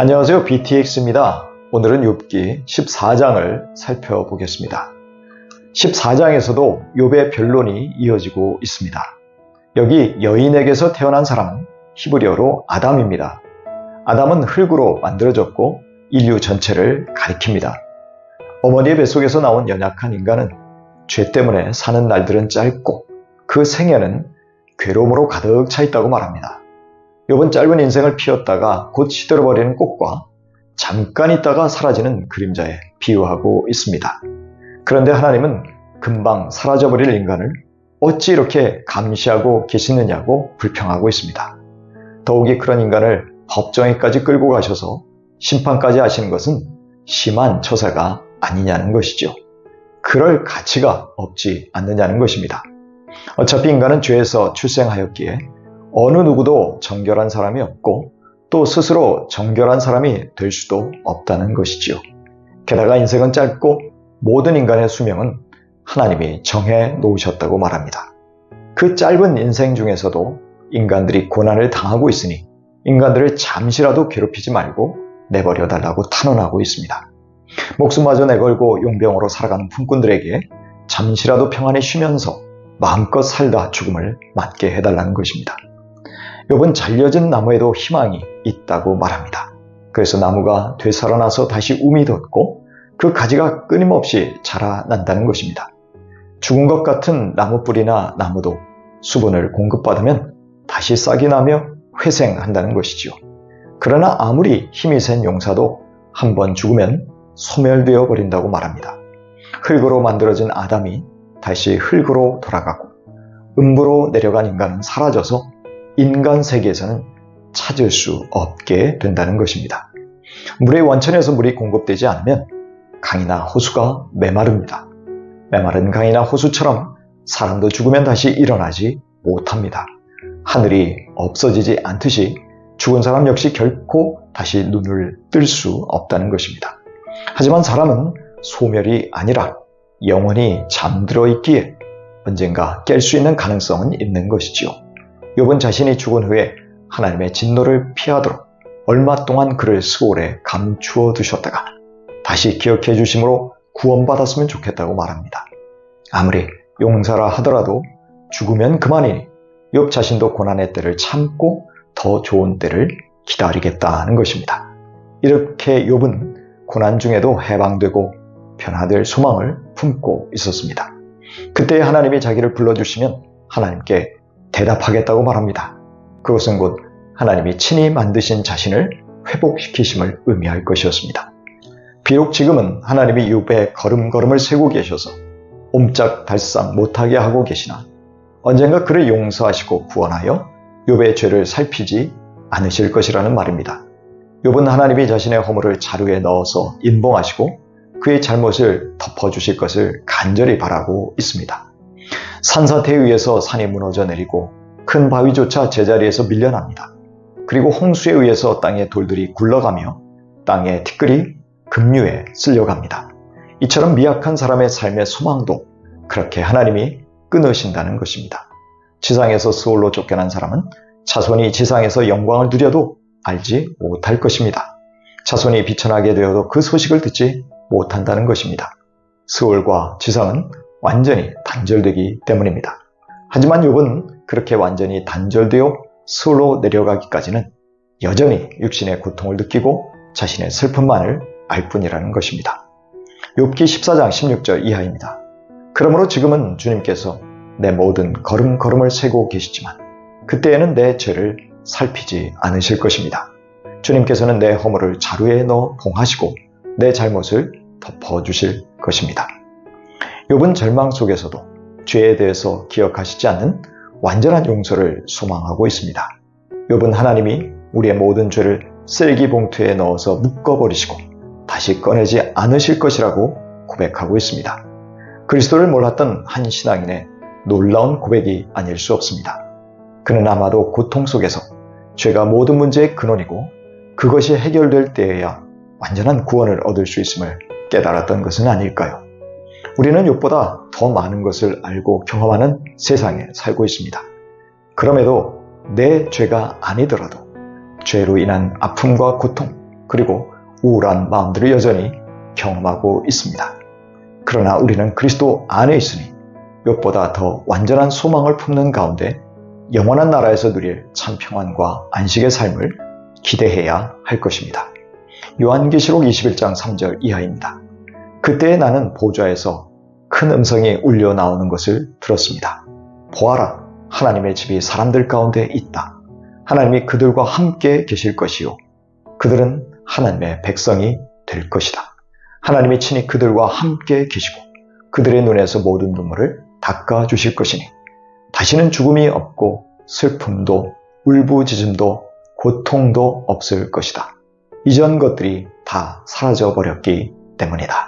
안녕하세요. BTX입니다. 오늘은 욥기 14장을 살펴보겠습니다. 14장에서도 욥의 변론이 이어지고 있습니다. 여기 여인에게서 태어난 사람은 히브리어로 아담입니다. 아담은 흙으로 만들어졌고 인류 전체를 가리킵니다. 어머니의 뱃속에서 나온 연약한 인간은 죄 때문에 사는 날들은 짧고 그 생애는 괴로움으로 가득 차 있다고 말합니다. 욥은 짧은 인생을 피웠다가 곧 시들어버리는 꽃과 잠깐 있다가 사라지는 그림자에 비유하고 있습니다. 그런데 하나님은 금방 사라져버릴 인간을 어찌 이렇게 감시하고 계시느냐고 불평하고 있습니다. 더욱이 그런 인간을 법정에까지 끌고 가셔서 심판까지 하시는 것은 심한 처사가 아니냐는 것이죠. 그럴 가치가 없지 않느냐는 것입니다. 어차피 인간은 죄에서 출생하였기에 어느 누구도 정결한 사람이 없고 또 스스로 정결한 사람이 될 수도 없다는 것이지요. 게다가 인생은 짧고 모든 인간의 수명은 하나님이 정해 놓으셨다고 말합니다. 그 짧은 인생 중에서도 인간들이 고난을 당하고 있으니 인간들을 잠시라도 괴롭히지 말고 내버려 달라고 탄원하고 있습니다. 목숨마저 내걸고 용병으로 살아가는 품꾼들에게 잠시라도 평안히 쉬면서 마음껏 살다 죽음을 맞게 해달라는 것입니다. 욥은 잘려진 나무에도 희망이 있다고 말합니다. 그래서 나무가 되살아나서 다시 움이 돋고 그 가지가 끊임없이 자라난다는 것입니다. 죽은 것 같은 나무 뿌리나 나무도 수분을 공급받으면 다시 싹이 나며 회생한다는 것이지요. 그러나 아무리 힘이 센 용사도 한 번 죽으면 소멸되어 버린다고 말합니다. 흙으로 만들어진 아담이 다시 흙으로 돌아가고 음부로 내려간 인간은 사라져서 인간 세계에서는 찾을 수 없게 된다는 것입니다. 물의 원천에서 물이 공급되지 않으면 강이나 호수가 메마릅니다. 메마른 강이나 호수처럼 사람도 죽으면 다시 일어나지 못합니다. 하늘이 없어지지 않듯이 죽은 사람 역시 결코 다시 눈을 뜰 수 없다는 것입니다. 하지만 사람은 소멸이 아니라 영원히 잠들어 있기에 언젠가 깰 수 있는 가능성은 있는 것이지요. 욥은 자신이 죽은 후에 하나님의 진노를 피하도록 얼마 동안 그를 스올에 감추어 두셨다가 다시 기억해 주심으로 구원받았으면 좋겠다고 말합니다. 아무리 용사라 하더라도 죽으면 그만이니 욥 자신도 고난의 때를 참고 더 좋은 때를 기다리겠다는 것입니다. 이렇게 욥은 고난 중에도 해방되고 변화될 소망을 품고 있었습니다. 그때 하나님이 자기를 불러주시면 하나님께 대답하겠다고 말합니다. 그것은 곧 하나님이 친히 만드신 자신을 회복시키심을 의미할 것이었습니다. 비록 지금은 하나님이 욥의 걸음걸음을 세고 계셔서 옴짝달싹 못하게 하고 계시나 언젠가 그를 용서하시고 구원하여 욥의 죄를 살피지 않으실 것이라는 말입니다. 욥은 하나님이 자신의 허물을 자루에 넣어서 인봉하시고 그의 잘못을 덮어주실 것을 간절히 바라고 있습니다. 산사태에 의해서 산이 무너져 내리고 큰 바위조차 제자리에서 밀려납니다. 그리고 홍수에 의해서 땅의 돌들이 굴러가며 땅의 티끌이 급류에 쓸려갑니다. 이처럼 미약한 사람의 삶의 소망도 그렇게 하나님이 끊으신다는 것입니다. 지상에서 스올로 쫓겨난 사람은 자손이 지상에서 영광을 누려도 알지 못할 것입니다. 자손이 비천하게 되어도 그 소식을 듣지 못한다는 것입니다. 스올과 지상은 완전히 단절되기 때문입니다. 하지만 욥은 그렇게 완전히 단절되어 스올로 내려가기까지는 여전히 육신의 고통을 느끼고 자신의 슬픔만을 알 뿐이라는 것입니다. 욥기 14장 16절 이하입니다. 그러므로 지금은 주님께서 내 모든 걸음걸음을 세고 계시지만 그때에는 내 죄를 살피지 않으실 것입니다. 주님께서는 내 허물을 자루에 넣어 봉하시고 내 잘못을 덮어주실 것입니다. 욥은 절망 속에서도 죄에 대해서 기억하시지 않는 완전한 용서를 소망하고 있습니다. 욥은 하나님이 우리의 모든 죄를 쓰레기 봉투에 넣어서 묶어버리시고 다시 꺼내지 않으실 것이라고 고백하고 있습니다. 그리스도를 몰랐던 한 신앙인의 놀라운 고백이 아닐 수 없습니다. 그는 아마도 고통 속에서 죄가 모든 문제의 근원이고 그것이 해결될 때에야 완전한 구원을 얻을 수 있음을 깨달았던 것은 아닐까요? 우리는 욥보다 더 많은 것을 알고 경험하는 세상에 살고 있습니다. 그럼에도 내 죄가 아니더라도 죄로 인한 아픔과 고통, 그리고 우울한 마음들을 여전히 경험하고 있습니다. 그러나 우리는 그리스도 안에 있으니 무엇보다 더 완전한 소망을 품는 가운데 영원한 나라에서 누릴 참 평안과 안식의 삶을 기대해야 할 것입니다. 요한계시록 21장 3절 이하입니다. 그때 나는 보좌에서 큰 음성이 울려 나오는 것을 들었습니다. 보아라, 하나님의 집이 사람들 가운데 있다. 하나님이 그들과 함께 계실 것이요. 그들은 하나님의 백성이 될 것이다. 하나님이 친히 그들과 함께 계시고 그들의 눈에서 모든 눈물을 닦아 주실 것이니 다시는 죽음이 없고 슬픔도 울부짖음도 고통도 없을 것이다. 이전 것들이 다 사라져 버렸기 때문이다.